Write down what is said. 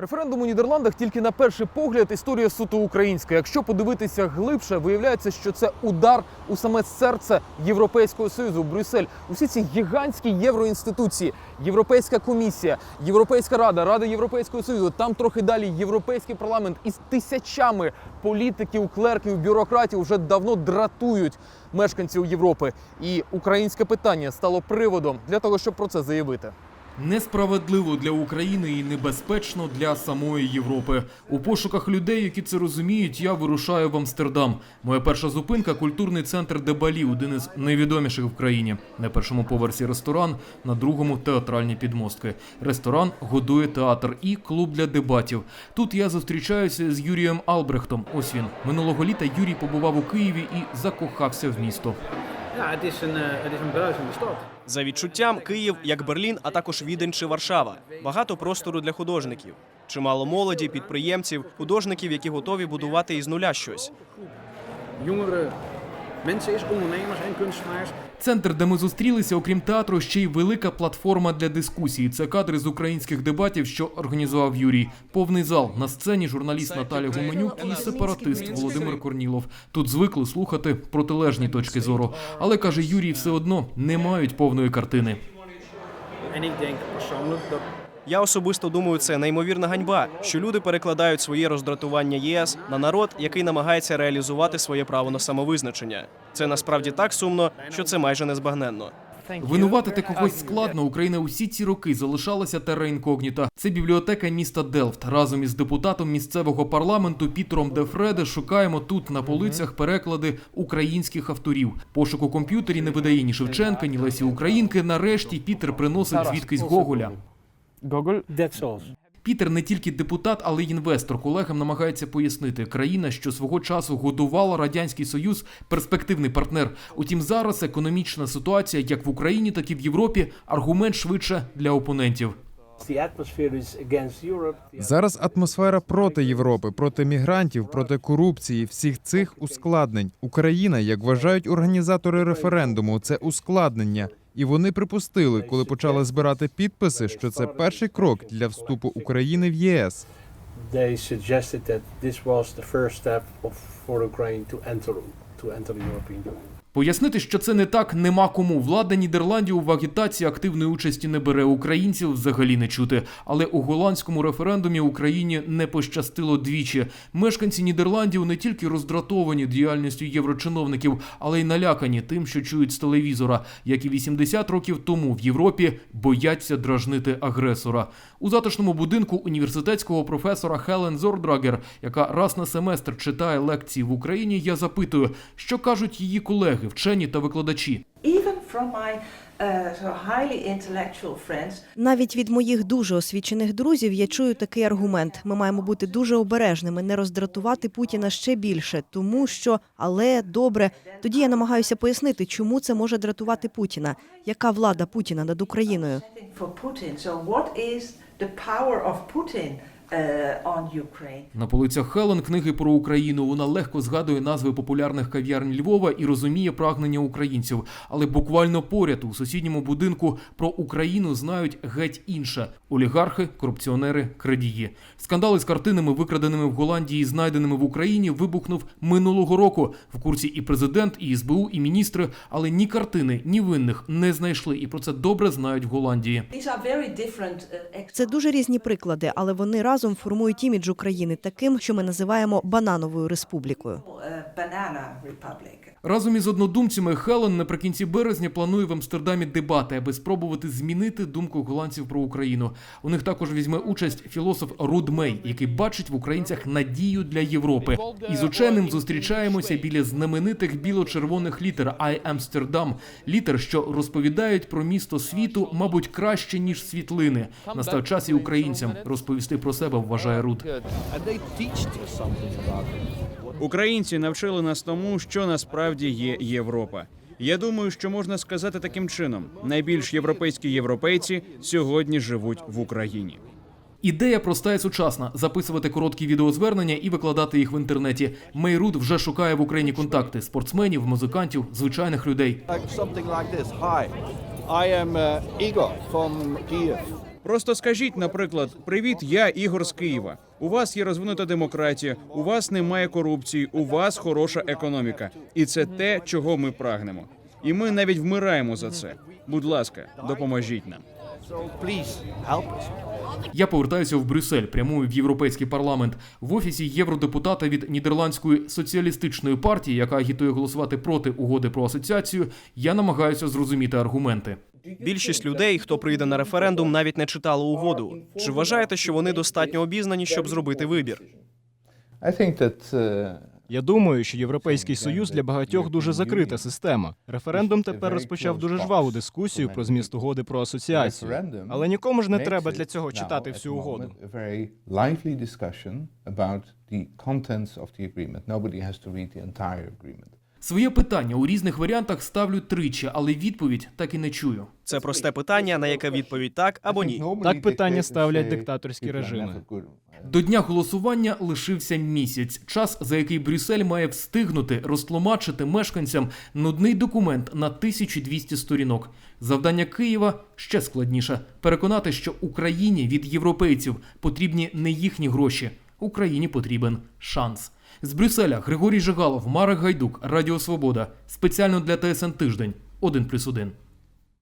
Референдум у Нідерландах тільки на перший погляд історія суто українська. Якщо подивитися глибше, виявляється, що це удар у саме серце Європейського союзу, Брюссель. Усі ці гігантські євроінституції, Європейська комісія, Європейська рада, Рада Європейського союзу. Там трохи далі Європейський парламент із тисячами політиків, клерків, бюрократів вже давно дратують мешканців Європи. І українське питання стало приводом для того, щоб про це заявити. Несправедливо для України і небезпечно для самої Європи. У пошуках людей, які це розуміють, я вирушаю в Амстердам. Моя перша зупинка культурний центр Дебалі, один із найвідоміших в країні. На першому поверсі ресторан, на другому театральні підмостки. Ресторан годує театр і клуб для дебатів. Тут я зустрічаюся з Юрієм Албрехтом. Ось він минулого літа Юрій побував у Києві і закохався в місто. Ja, het is een. За відчуттям, Київ як Берлін, а також Відень чи Варшава. Багато простору для художників. Чимало молоді, підприємців, художників, які готові будувати із нуля щось. Jongere mensen is, ondernemers en. Центр, де ми зустрілися, окрім театру, ще й велика платформа для дискусії. Це кадри з українських дебатів, що організував Юрій. Повний зал на сцені журналіст Наталя Гуменюк і сепаратист Володимир Корнілов. Тут звикли слухати протилежні точки зору. Але каже Юрій, все одно не мають повної картини. Я особисто думаю, це неймовірна ганьба, що люди перекладають своє роздратування ЄС на народ, який намагається реалізувати своє право на самовизначення. Це насправді так сумно, що це майже незбагненно. Винуватити когось складно. Україна усі ці роки залишалася терра інкогніта. Це бібліотека міста Делфт. Разом із депутатом місцевого парламенту Пітером Дефреде шукаємо тут на полицях переклади українських авторів. Пошук у комп'ютері не видає ні Шевченка, ні Лесі Українки. Нарешті Пітер приносить звідкись Гоголя. Google. That's all. Пітер не тільки депутат, але й інвестор. Колегам намагається пояснити, країна, що свого часу годувала радянський союз, перспективний партнер. Утім, зараз економічна ситуація, як в Україні, так і в Європі, аргумент швидше для опонентів. Зараз атмосфера проти Європи, проти мігрантів, проти корупції, всіх цих ускладнень. Україна, як вважають організатори референдуму, це ускладнення. І вони припустили, коли почали збирати підписи, що це перший крок для вступу України в ЄС. Пояснити, що це не так, нема кому. Влада Нідерландів в агітації активної участі не бере. Українців взагалі не чути. Але у голландському референдумі Україні не пощастило двічі. Мешканці Нідерландів не тільки роздратовані діяльністю єврочиновників, але й налякані тим, що чують з телевізора, як і 80 років тому в Європі бояться дражнити агресора. У затишному будинку університетського професора Хелен Зордрагер, яка раз на семестр читає лекції в Україні, я запитую, що кажуть її колеги, вчені та викладачі. friends, Навіть від моїх дуже освічених друзів я чую такий аргумент: ми маємо бути дуже обережними, не роздратувати Путіна ще більше, тому що але добре. Тоді я намагаюся пояснити, чому це може дратувати Путіна. Яка влада Путіна над Україною? Ukraine? На полицях Хелен книги про Україну. Вона легко згадує назви популярних кав'ярень Львова і розуміє прагнення українців. Але буквально поряд у сусідньому будинку про Україну знають геть інше: олігархи, корупціонери, крадії. Скандали з картинами, викраденими в Голландії, і знайденими в Україні, вибухнув минулого року. В курсі і президент, і СБУ, і міністри, але ні картини, ні винних не знайшли. І про це добре знають в Голландії. Ex- Це дуже різні приклади, але вони разом формують імідж України таким, що ми називаємо банановою республікою. Разом із однодумцями Хелен наприкінці березня планує в Амстердамі дебати, аби спробувати змінити думку голландців про Україну. У них також візьме участь філософ Руд Мей, який бачить в українцях надію для Європи. І з ученим зустрічаємося біля знаменитих біло-червоних літер «I Amsterdam», літер, що розповідають про місто світу, мабуть, краще ніж світлини. Настав час і українцям розповісти про себе. Вважає Руд. Українці навчили нас тому, що насправді є Європа. Я думаю, що можна сказати таким чином: найбільш європейські європейці сьогодні живуть в Україні. Ідея проста і сучасна: записувати короткі відеозвернення і викладати їх в інтернеті. Мейруд вже шукає в Україні контакти спортсменів, музикантів, звичайних людей. uh. Просто скажіть, наприклад, привіт, я Ігор з Києва. У вас є розвинута демократія, у вас немає корупції, у вас хороша економіка, і це те, чого ми прагнемо. І ми навіть вмираємо за це. Будь ласка, допоможіть нам. Я повертаюся в Брюссель, прямую в європейський парламент в офісі євродепутата від нідерландської соціалістичної партії, яка агітує голосувати проти угоди про асоціацію. Я намагаюся зрозуміти аргументи. Більшість людей, хто прийде на референдум, навіть не читали угоду. Чи вважаєте, що вони достатньо обізнані, щоб зробити вибір? I think that uh, Я думаю, що Європейський Союз для багатьох дуже закрита система. Референдум тепер розпочав дуже жваву дискусію про зміст угоди про асоціацію. Але нікому ж не треба для цього читати всю угоду. the agreement. Nobody has to read the entire agreement. Своє питання у різних варіантах ставлю тричі, але відповідь так і не чую. Це просте питання, на яке відповідь так або ні. Так питання ставлять диктаторські режими. До дня голосування лишився місяць, час, за який Брюссель має встигнути розтлумачити мешканцям нудний документ на 1200 сторінок. Завдання Києва ще складніше переконати, що Україні від європейців потрібні не їхні гроші. Україні потрібен шанс. З Брюсселя Григорій Жигалов, Марек Гайдук, Радіо Свобода. Спеціально для ТСН Тиждень. 1+,1.